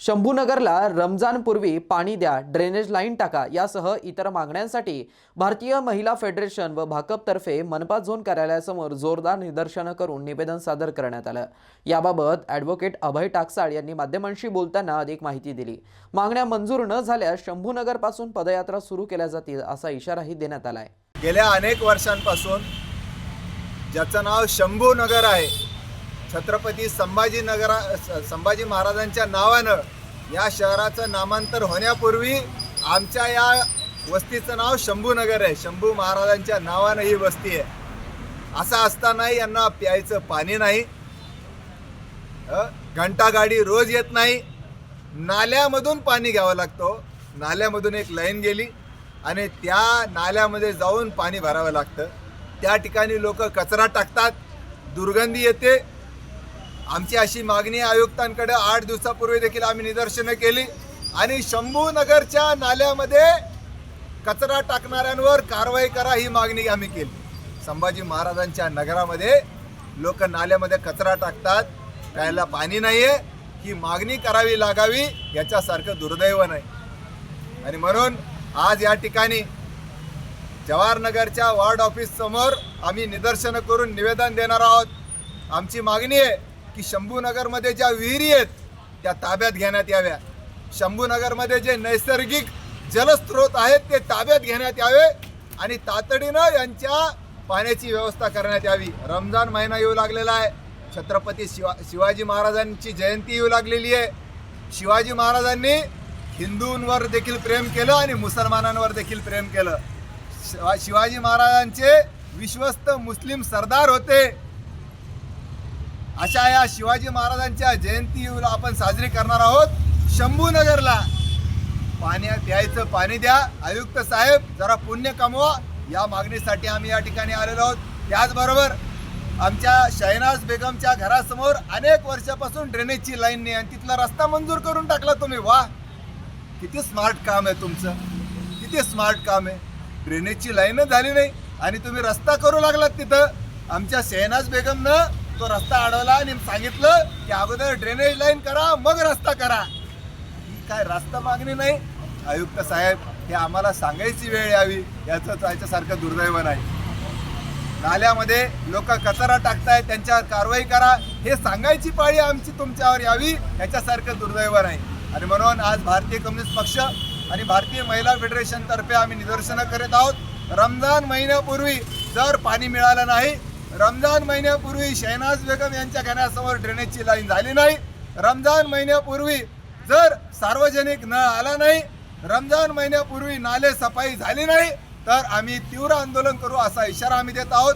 शंभूनगरला रमजानपूर्वी पाणी द्या drainage line टाका यासह इतर मागण्यांसाठी भारतीय महिला फेडरेशन व भाकपतर्फे मनपा झोन कार्यालयासमोर जोरदार निदर्शनं करून निवेदन सादर करण्यात आलं. याबाबत ॲडव्होकेट अभय टाकसाळ यांनी माध्यमांशी बोलताना अधिक माहिती दिली. मागण्या मंजूर न झाल्यास शंभूनगरपासून पदयात्रा सुरू केल्या जातील असा इशाराही देण्यात आलाय. गेल्या अनेक वर्षांपासून ज्याचं नाव शंभूनगर आहे छत्रपती संभाजीनगरा संभाजी महाराजांच्या नावानं या शहराचं नामांतर होण्यापूर्वी आमच्या या वस्तीचं नाव शंभूनगर आहे. शंभू महाराजांच्या नावानं ही वस्ती आहे. असं असतानाही यांना प्यायचं पाणी नाही. घंटागाडी रोज येत नाही. नाल्यामधून पाणी घ्यावं लागतो. नाल्यामधून एक लाईन गेली आणि त्या नाल्यामध्ये जाऊन पाणी भरावं लागतं. त्या ठिकाणी लोक कचरा टाकतात. दुर्गंधी येते. आमची अशी मागणी आयुक्तांकडे आठ दिवसापूर्वी देखील आम्ही निदर्शनं केली. आणि शंभूनगरच्या नाल्यामध्ये कचरा टाकणाऱ्यांवर कारवाई करा ही मागणी आम्ही केली. संभाजी महाराजांच्या नगरामध्ये लोक नाल्यामध्ये कचरा टाकतात प्यायला पाणी नाही आहे ही मागणी करावी लागावी याच्यासारखं दुर्दैव नाही. आणि म्हणून आज या ठिकाणी जवाहरनगरच्या वार्ड ऑफिस समोर आम्ही निदर्शनं करून निवेदन देणार आहोत. आमची मागणी आहे की शंभूनगरमध्ये ज्या विहिरी आहेत त्या ताब्यात घेण्यात याव्या. शंभूनगरमध्ये जे नैसर्गिक जलस्रोत आहेत ते ताब्यात घेण्यात यावे आणि तातडीनं यांच्या पाण्याची व्यवस्था करण्यात यावी. रमजान महिना येऊ लागलेला आहे. छत्रपती शिवा शिवाजी महाराजांची जयंती येऊ लागलेली आहे. शिवाजी महाराजांनी हिंदूंवर देखील प्रेम केलं आणि मुसलमानांवर देखील प्रेम केलं. शिवाजी महाराजांचे विश्वस्त मुस्लिम सरदार होते. अशा या शिवाजी महाराजांच्या जयंती आपण साजरी करणार आहोत. शंभूनगरला पाण्या प्यायचं पाणी द्या. आयुक्त साहेब जरा पुण्य कमवा. या मागणीसाठी आम्ही या ठिकाणी आलेलो आहोत. त्याचबरोबर आमच्या शहनाज बेगमच्या घरासमोर अनेक वर्षापासून ड्रेनेजची लाईन नाही आणि तिथला रस्ता मंजूर करून टाकला तुम्ही. वा! किती स्मार्ट काम आहे तुमचं. किती स्मार्ट काम आहे. ड्रेनेजची लाईनच झाली नाही आणि तुम्ही रस्ता करू लागलात तिथं. आमच्या शहनाज बेगमनं तो रस्ता अडवला आणि सांगितलं की अगोदर ड्रेनेज लाईन करा मग रस्ता करा. ही काय रस्ता मागणी नाही? आयुक्त साहेब हे आम्हाला सांगायची वेळ यावी याचं याच्यासारखं दुर्दैव नाही. नाल्यामध्ये लोक कचरा टाकतायत त्यांच्यावर कारवाई करा. हे सांगायची पाळी आमची तुमच्यावर यावी याच्यासारखं दुर्दैव नाही. आणि म्हणून आज भारतीय कम्युनिस्ट पक्ष आणि भारतीय महिला फेडरेशनतर्फे आम्ही निदर्शनं करत आहोत. रमजान महिन्यापूर्वी जर पाणी मिळालं नाही रमजान महिन्यापूर्वी शहनाज बेगम यांच्या घरासमोर ड्रेनेजची लाईन झाली नाही. रमजान महिन्यापूर्वी जर सार्वजनिक नळ आला नाही रमजान महिन्यापूर्वी नाले सफाई झाली नाही तर आम्ही तीव्र आंदोलन करू असा इशारा आम्ही देत आहोत.